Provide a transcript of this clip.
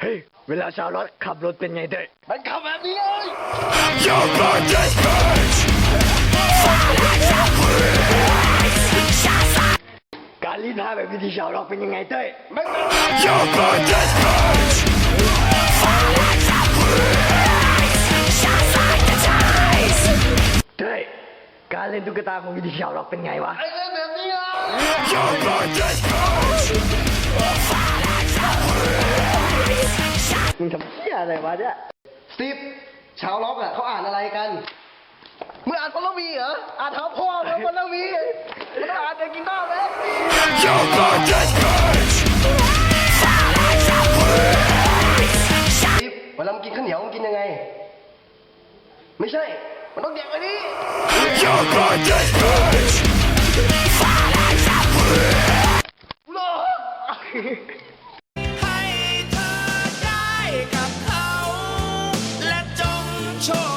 เฮ้ย เวลาชาวรถขับรถเป็นไงเต้ยมันขับแบบนี้เลย Your blood is purge การรีดผ้าแบบวิธีชาวร็อกเป็นยังไงเต้ยมัน Your blood is purge เต้ย การเล่นตุ๊กตาของวิธีชาวร็อกเป็นไงวะไอ้เล่นแบบนี้ งทำเหี้ยอะไรวะเนี่ยสตีฟชาวล็อกอะเขาอ่านอะไรกันมึงอ่านพลวีเหรออ่านเท้าพ่อมึงพลวีมึงอ่านเด็กกินข้าวไหม Your blood is purge สตีฟเวลามึงกินข้าวเหนียวมึงกินยังไง ไม่ใช่ มันต้องแดกไปนี่ Your blood is purge โลให้เธอ ไ